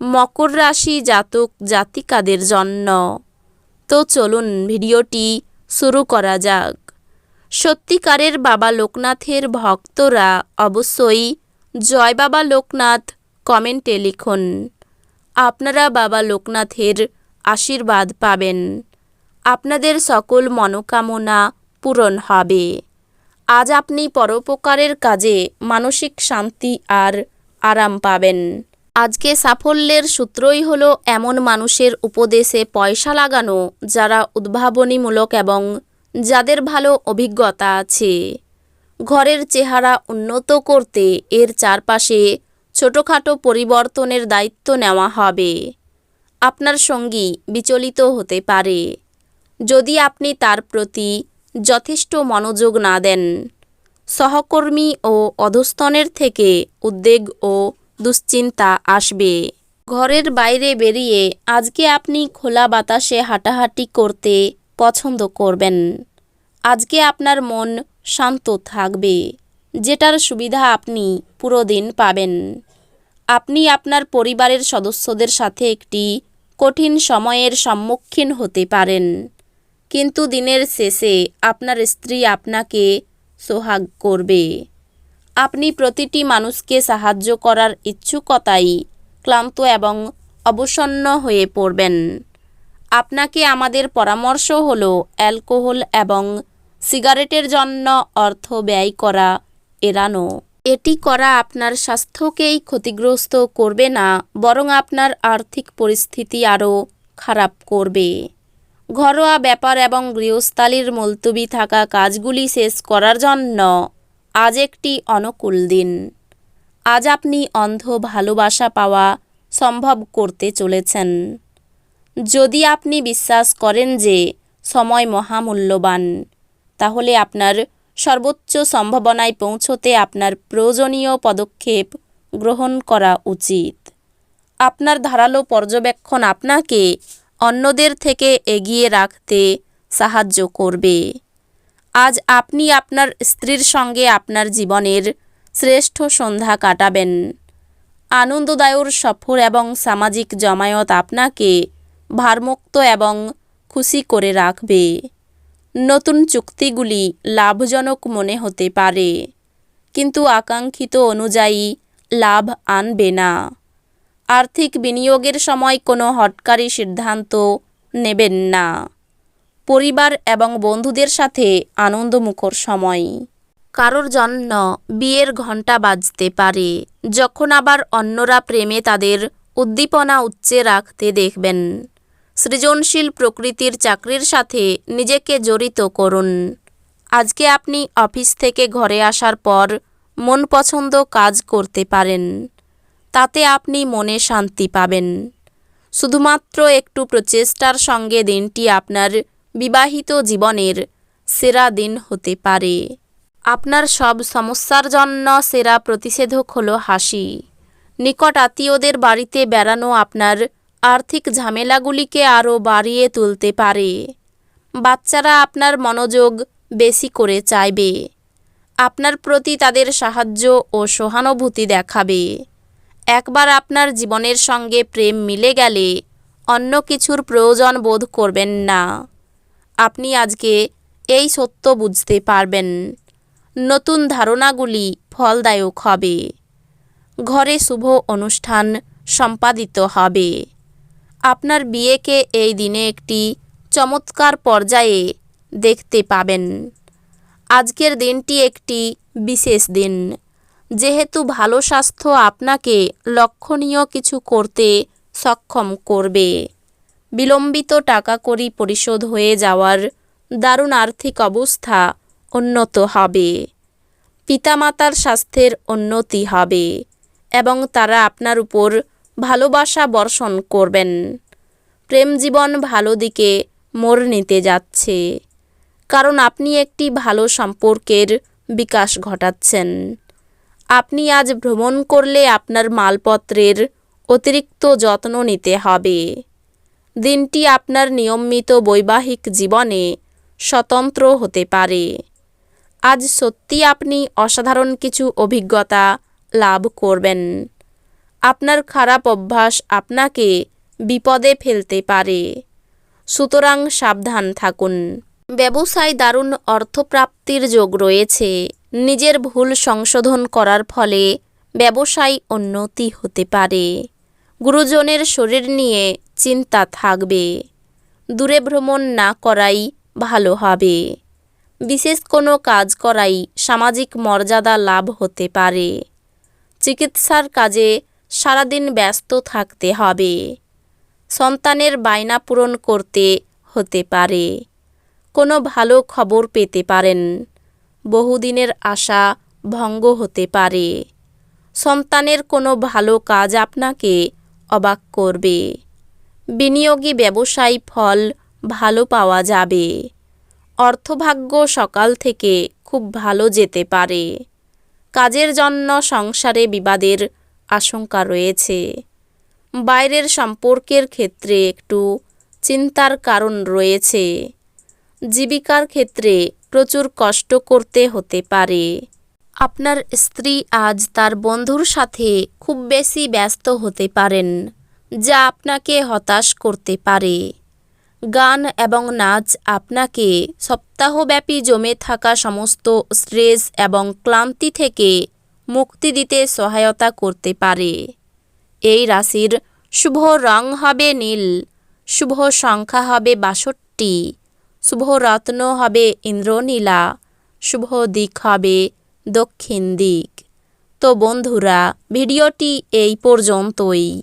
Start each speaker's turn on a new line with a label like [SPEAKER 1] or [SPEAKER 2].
[SPEAKER 1] মকর রাশি জাতক জাতিকাদের জন্য। তো চলুন ভিডিওটি শুরু করা যাক। সত্যিকারের বাবা লোকনাথের ভক্তরা অবশ্যই জয় বাবা লোকনাথ কমেন্টে লিখুন, আপনারা বাবা লোকনাথের আশীর্বাদ পাবেন। আপনাদের সকল মনোকামনা পূরণ হবে। আজ আপনি পরোপকারের কাজে মানসিক শান্তি আর আরাম পাবেন। আজকে সাফল্যের সূত্রই হলো এমন মানুষের উপদেশে পয়সা লাগানো, যারা উদ্ভাবনীমূলক এবং যাদের ভালো অভিজ্ঞতা আছে। ঘরের চেহারা উন্নত করতে এর চারপাশে ছোটোখাটো পরিবর্তনের দায়িত্ব নেওয়া হবে। আপনার সঙ্গী বিচলিত হতে পারে। যদি আপনি তার প্রতি যথেষ্ট মনোযোগ না দেন, সহকর্মী ও অধস্তনের থেকে উদ্বেগ ও দুশ্চিন্তা আসবে। ঘরের বাইরে বেরিয়ে আজকে আপনি খোলা বাতাসে হাঁটাহাঁটি করতে পছন্দ করবেন। আজকে আপনার মন শান্ত থাকবে, যেটার সুবিধা আপনি পুরো দিন পাবেন। আপনি আপনার পরিবারের সদস্যদের সাথে একটি কঠিন সময়ের সম্মুখীন হতে পারেন, কিন্তু দিনের শেষে আপনার স্ত্রী আপনাকে সোহাগ করবে। আপনি প্রতিটি মানুষকে সাহায্য করার ইচ্ছুকতাই ক্লান্ত এবং অবসন্ন হয়ে পড়বেন। আপনাকে আমাদের পরামর্শ হল অ্যালকোহল এবং সিগারেটের জন্য অর্থ ব্যয় করা, এড়ানো। এটি করা আপনার স্বাস্থ্যকেই ক্ষতিগ্রস্ত করবে না, বরং আপনার আর্থিক পরিস্থিতি আরও খারাপ করবে। ঘরোয়া ব্যাপার এবং গৃহস্থালির মুলতুবি থাকা কাজগুলি শেষ করার জন্য আজ একটি অনুকূল দিন। আজ আপনি অন্ধ ভালোবাসা পাওয়া সম্ভব করতে চলেছেন। যদি আপনি বিশ্বাস করেন যে সময় মহামূল্যবান, তাহলে আপনার সর্বোচ্চ সম্ভাবনায় পৌঁছতে আপনার প্রয়োজনীয় পদক্ষেপ গ্রহণ করা উচিত। আপনার ধারালো পর্যবেক্ষণ আপনাকে অন্যদের থেকে এগিয়ে রাখতে সাহায্য করবে। আজ আপনি আপনার স্ত্রীর সঙ্গে আপনার জীবনের শ্রেষ্ঠ সন্ধ্যা কাটাবেন। আনন্দদায়ক সফর এবং সামাজিক জমায়েত আপনাকে ভারমুক্ত এবং খুশি করে রাখবে। নতুন চুক্তিগুলি লাভজনক মনে হতে পারে, কিন্তু আকাঙ্ক্ষিত অনুযায়ী লাভ আনবে না। আর্থিক বিনিয়োগের সময় কোনো হটকারী সিদ্ধান্ত নেবেন না। পরিবার এবং বন্ধুদের সাথে আনন্দমুখর সময়। কারোর জন্য বিয়ের ঘণ্টা বাজতে পারে, যখন আবার অন্যরা প্রেমে তাদের উদ্দীপনা উচ্চে রাখতে দেখবেন। সৃজনশীল প্রকৃতির চাকরির সাথে নিজেকে জড়িত করুন। আজকে আপনি অফিস থেকে ঘরে আসার পর মন পছন্দ কাজ করতে পারেন, তাতে আপনি মনে শান্তি পাবেন। শুধুমাত্র একটু প্রচেষ্টার সঙ্গে দিনটি আপনার বিবাহিত জীবনের সেরা দিন হতে পারে। আপনার সব সমস্যার জন্য সেরা প্রতিষেধক হলো হাসি। নিকট আত্মীয়দের বাড়িতে বেড়ানো আপনার আর্থিক ঝামেলাগুলিকে আরও বাড়িয়ে তুলতে পারে। বাচ্চারা আপনার মনোযোগ বেশি করে চাইবে। আপনার প্রতি তাদের সাহায্য ও সহানুভূতি দেখাবে। একবার আপনার জীবনের সঙ্গে প্রেম মিলে গেলে অন্য কিছুর প্রয়োজন বোধ করবেন না। আপনি আজকে এই সত্য বুঝতে পারবেন। নতুন ধারণাগুলি ফলদায়ক হবে। ঘরে শুভ অনুষ্ঠান সম্পাদিত হবে। আপনার বিয়েকে এই দিনে একটি চমৎকার পর্যায়ে দেখতে পাবেন। আজকের দিনটি একটি বিশেষ দিন। যেহেতু ভালো স্বাস্থ্য আপনাকে লক্ষণীয় কিছু করতে সক্ষম করবে। বিলম্বিত টাকা কড়ি পরিশোধ হয়ে যাওয়ার দারুণ আর্থিক অবস্থা উন্নত হবে। পিতামাতার স্বাস্থ্যের উন্নতি হবে এবং তারা আপনার উপর ভালোবাসা বর্ষণ করবেন। প্রেম জীবন ভালো দিকে মোড় নিতে যাচ্ছে। কারণ আপনি একটি ভালো সম্পর্কের বিকাশ ঘটাচ্ছেন। আপনি আজ ভ্রমণ করলে আপনার মালপত্রের অতিরিক্ত যত্ন নিতে হবে। দিনটি আপনার নিয়মিত বৈবাহিক জীবনে স্বতন্ত্র হতে পারে। আজ সত্যি আপনি অসাধারণ কিছু অভিজ্ঞতা লাভ করবেন। আপনার খারাপ অভ্যাস আপনাকে বিপদে ফেলতে পারে। সুতরাং সাবধান থাকুন। ব্যবসায় দারুণ অর্থপ্রাপ্তির যোগ রয়েছে। নিজের ভুল সংশোধন করার ফলে ব্যবসায় উন্নতি হতে পারে। গুরুজনের শরীর নিয়ে চিন্তা থাকবে। দূরে ভ্রমণ না করাই ভালো হবে। বিশেষ কোনো কাজ করাই সামাজিক মর্যাদা লাভ হতে পারে। চিকিৎসার কাজে সারাদিন ব্যস্ত থাকতে হবে। সন্তানের বায়না পূরণ করতে হতে পারে। কোনো ভালো খবর পেতে পারেন। বহুদিনের আশা ভঙ্গ হতে পারে। সন্তানের কোনো ভালো কাজ আপনাকে অবাক করবে। বিনিয়োগী ব্যবসায়ী ফল ভালো পাওয়া যাবে। অর্থভাগ্য সকাল থেকে খুব ভালো যেতে পারে। কাজের জন্য সংসারে বিবাদের আশঙ্কা রয়েছে। বাইরের সম্পর্কের ক্ষেত্রে একটু চিন্তার কারণ রয়েছে। জীবিকার ক্ষেত্রে প্রচুর কষ্ট করতে হতে পারে। আপনার স্ত্রী আজ তার বন্ধুর সাথে খুব বেশি ব্যস্ত হতে পারেন। যা আপনাকে হতাশ করতে পারে। গান এবং নাচ আপনাকে সপ্তাহব্যাপী জমে থাকা সমস্ত স্ট্রেস এবং ক্লান্তি থেকে মুক্তি দিতে সহায়তা করতে পারে। এই রাশির শুভ রং হবে নীল, শুভ সংখ্যা হবে বাষট্টি, শুভ রত্ন হবে ইন্দ্রনীলা, শুভ দিক হবে দক্ষিণ দিক। তো বন্ধুরা, ভিডিওটি এই পর্যন্তই।